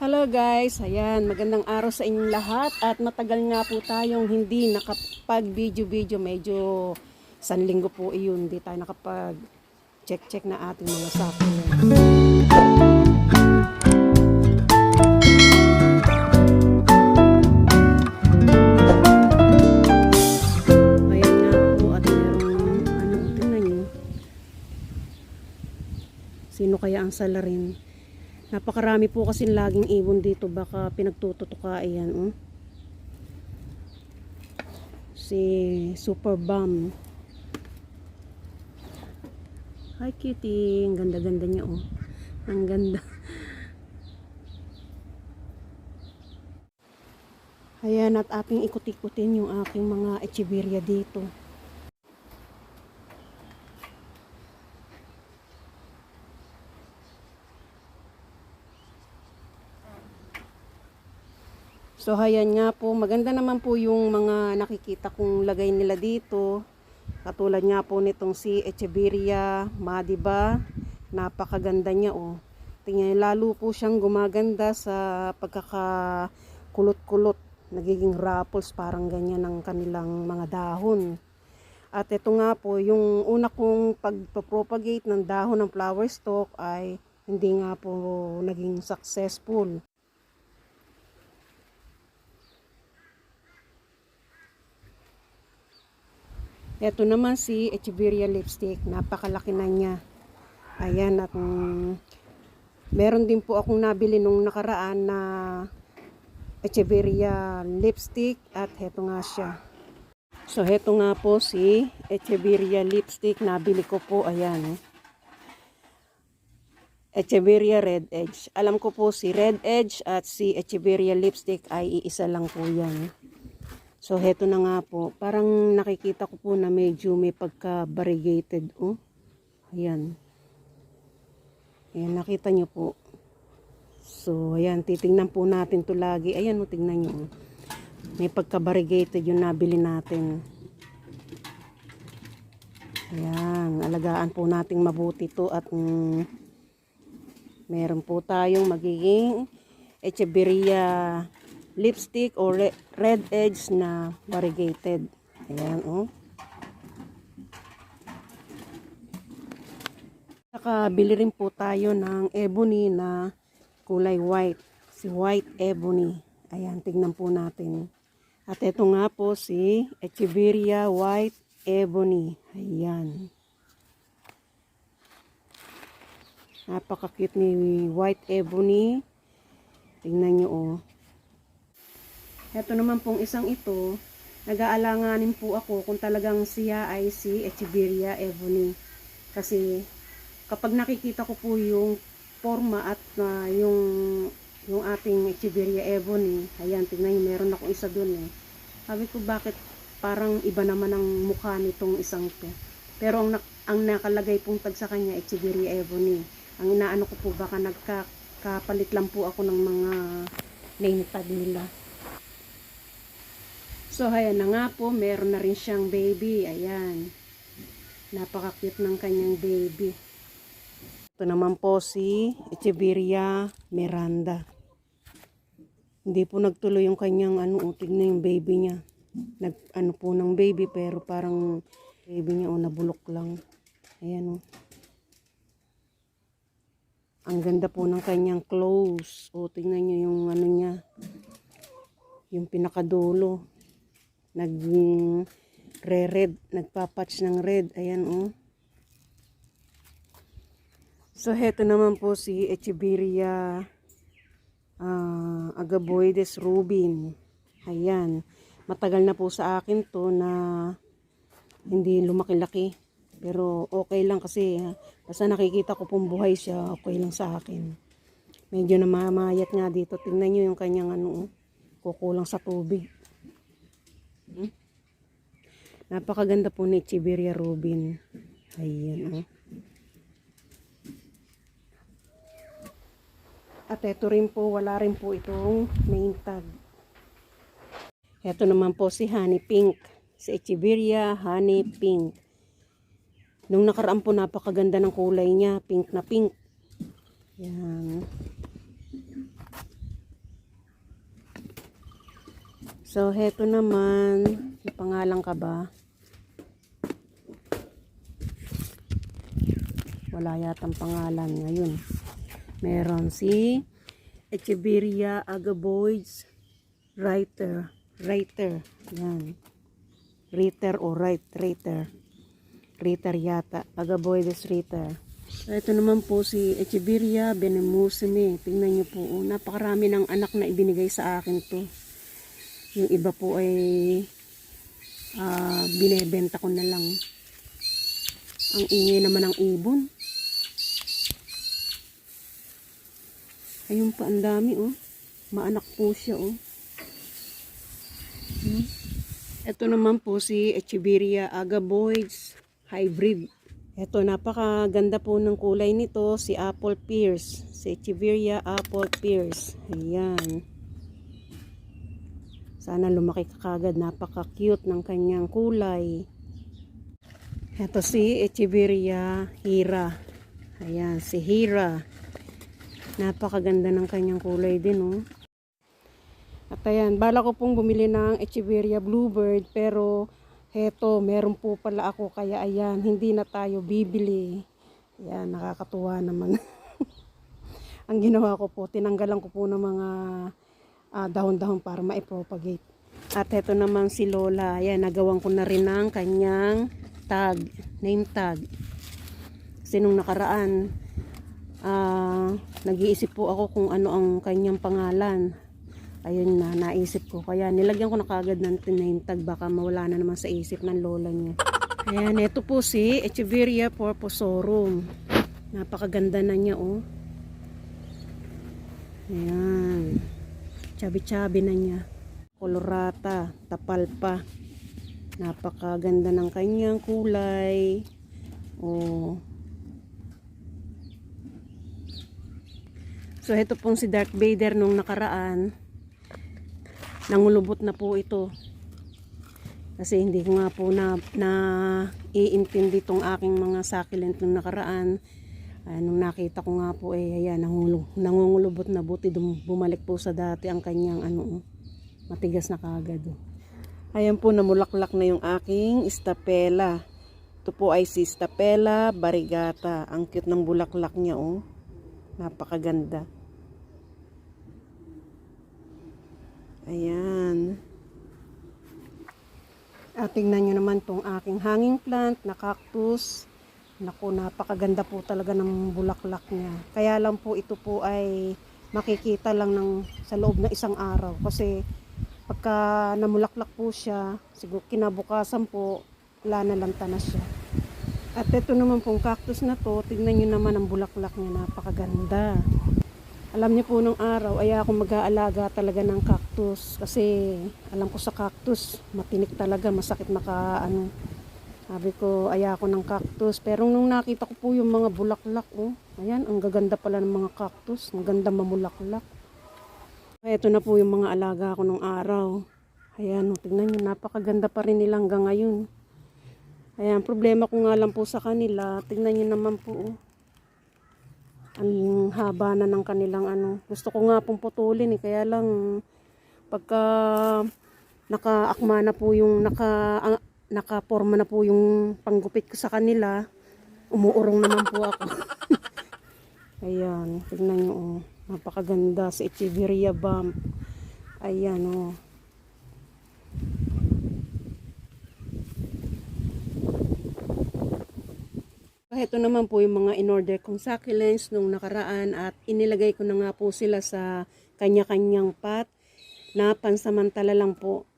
Hello guys, ayan, magandang araw sa inyong lahat at matagal nga po tayong hindi nakapag-video-video, medyo san linggo po iyon, hindi tayo nakapag check-check na ating mga sako. Ayan nga po at merong, ano, tingnan nyo. Sino kaya ang salarin? Napakarami po kasi laging ibon dito. Baka pinagtututuka yan. Oh. Si Super Bum. Hi kitty. Ang ganda-ganda niya oh. Ang ganda. Ayan at ating ikot-ikutin yung aking mga echeveria dito. So hayan nga po, maganda naman po yung mga nakikita kong lagay nila dito. Katulad nga po nitong si Echeveria Madiba. Napakaganda niya oh. Tingnan lalo po siyang gumaganda sa pagkakakulot-kulot. Nagiging rapples parang ganyan ang kanilang mga dahon. At ito nga po, yung una kong pagpropagate ng dahon ng flower stalk ay hindi nga po naging successful. Ito naman si Echeveria lipstick. Napakalaki na niya. Ayan at mm, meron din po akong nabili nung nakaraan na Echeveria lipstick at heto nga siya. So heto nga po si Echeveria lipstick. Nabili ko po. Ayan. Echeveria Red Edge. Alam ko po si Red Edge at si Echeveria lipstick ay iisa lang po yan. So, heto na nga po. Parang nakikita ko po na medyo may pagka-variegated. Oh. Ayan. Ayan, nakita nyo po. So, ayan, titingnan po natin to lagi. Ayan mo, tingnan nyo. oh. May pagka-variegated yung nabili natin. Ayan, alagaan po nating mabuti to at mm, meron po tayong magiging Echeveria lipstick or re- red edge na variegated. Ayan, oh. Nakabili rin po tayo ng ebony na kulay white. Si white ebony. Ayan, tignan po natin. At ito nga po si Echeveria white ebony. Ayan. Napaka-cute ni white ebony. Tingnan nyo, oh. Ito naman pong isang ito, nag-aalanganin po ako kung talagang siya ay si Echeveria ebony. Kasi kapag nakikita ko po yung forma at na yung yung ating Echeveria ebony, ayan, tingnan niyo, meron akong isa dun eh. Sabi ko bakit parang iba naman ang mukha nitong isang to. Pero ang, ang nakalagay pong tag sa kanya, Echeveria ebony. Ang inaano ko po baka nagkakapalit lang po ako ng mga name tag nila. So, ayan na nga po, meron na rin siyang baby. Ayan. Napaka-cute ng kanyang baby. Ito naman po si Echeveria Miranda. Hindi po nagtuloy yung kanyang ano, oh, tignan yung baby niya. Nag, ano po ng baby, pero parang baby niya, oh, nabulok lang. Ayan, oh. Ang ganda po ng kanyang clothes. O, tingnan niyo yung ano niya. Yung pinakadulo naging re-red, nagpapatch ng red. Ayan, oh. So, heto naman po si Echeveria uh, Agaboides rubin. Ayan. Matagal na po sa akin to na hindi lumaki-laki. Pero okay lang kasi ah, basta nakikita ko pong buhay siya, okay lang sa akin. Medyo namamayat nga dito. Tingnan nyo yung kanyang ano, oh, kukulang sa tubig. Napakaganda po ni Chiveria Rubin. Ayan, oh. At ito rin po, wala rin po itong main tag. Ito naman po si Honey Pink. Si Echeveria Honey Pink. Nung nakaraan po, napakaganda ng kulay niya. Pink na pink. Yan. So, heto naman, may pangalan ka ba? Wala yatang pangalan ngayon. Meron si Echeverria Agaboids Writer. Writer. Yan. Writer o write. Writer. Writer yata. Agaboides Writer. So, ito naman po si Echeverria Benemusime. Tingnan niyo po. Oh, napakarami ng anak na ibinigay sa akin to. Yung iba po ay ah, binebenta ko na lang. Ang ingay naman ng ibon. Ayun pa, ang dami oh. Maanak po siya oh. Hmm. Ito naman po si Echeverria Agaboids Hybrid. Ito, napakaganda po ng kulay nito, si Apple Pears. Si Echeverria Apple Pears. Ayan. Sana lumaki ka kagad. Napaka-cute ng kanyang kulay. Ito si Echeverria Hira. Ayan, si Hira. Napakaganda ng kanyang kulay din, oh. At ayan, bala ko pong bumili ng Echeverria Bluebird, pero heto, meron po pala ako, kaya ayan, hindi na tayo bibili. Ayan, nakakatuwa naman. Ang ginawa ko po, tinanggalan ko po ng mga ah, dahon-dahon para maipropagate. At heto naman si Lola, ayan, nagawan ko na rin ng kanyang tag, name tag. Kasi nung nakaraan, ah nag-iisip po ako kung ano ang kanyang pangalan. Ayun na, naisip ko. Kaya nilagyan ko na kagad ng name tag. Baka mawala na naman sa isip ng lola niya. Ayan, ito po si Echeverria Porposorum. Napakaganda na niya, oh. Ayan. Chabi-chabi na niya. Kolorata, tapal pa. Napakaganda ng kanyang kulay. Oh. So, ito pong si Darth Vader nung nakaraan. Nangulubot na po ito. Kasi hindi ko nga po na, na iintindi tong aking mga succulent nung nakaraan. Ah, nung nakita ko nga po eh, ayan, nangungulubot na buti dum, bumalik po sa dati ang kanyang ano, matigas na kagad. Oh. Ayan po, namulaklak na yung aking istapela. Ito po ay si Stapela Barigata. Ang cute ng bulaklak niya, oh. Napakaganda. Ayan. At tingnan nyo naman tong aking hanging plant na cactus. Naku, napakaganda po talaga ng bulaklak niya. Kaya lang po ito po ay makikita lang ng sa loob ng isang araw. Kasi pagka namulaklak po siya, siguro kinabukasan po, wala na lang tanas siya. At ito naman pong cactus na to, tingnan nyo naman ang bulaklak niya, napakaganda. Alam niyo po nung araw, ay ako mag-aalaga talaga ng cactus. Kasi alam ko sa cactus, matinik talaga, masakit maka ano. Sabi ko, ay ako ng cactus. Pero nung nakita ko po yung mga bulaklak, oh, ayan, ang gaganda pala ng mga cactus. Ang ganda mamulaklak. Ito na po yung mga alaga ko nung araw. Ayan, oh, tingnan nyo, napakaganda pa rin nila hanggang ngayon. Ayan, problema ko nga lang po sa kanila. Tingnan nyo naman po, oh. Ang haba na ng kanilang ano. Gusto ko nga pong putulin eh. Kaya lang, pagka nakaakma na po yung, naka, nakaporma na po yung panggupit ko sa kanila, umuurong naman po ako. Ayan, tingnan nyo, oh. Napakaganda sa Echeverria Bump. Ayan, oh. Ito naman po yung mga in-order kong succulents nung nakaraan at inilagay ko na nga po sila sa kanya-kanyang pot na pansamantala lang po.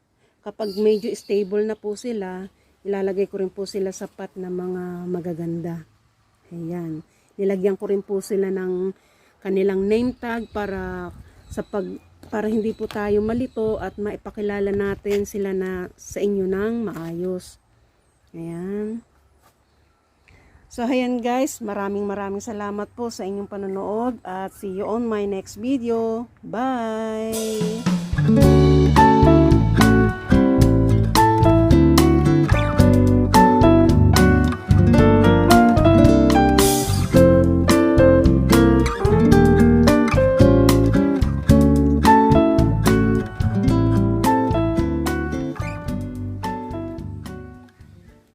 Kapag medyo stable na po sila, ilalagay ko rin po sila sa pot na mga magaganda. Ayan. Nilagyan ko rin po sila ng kanilang name tag para sa pag para hindi po tayo malito at maipakilala natin sila na sa inyo ng maayos. Ayan. So, ayan guys, maraming maraming salamat po sa inyong panonood at see you on my next video. Bye!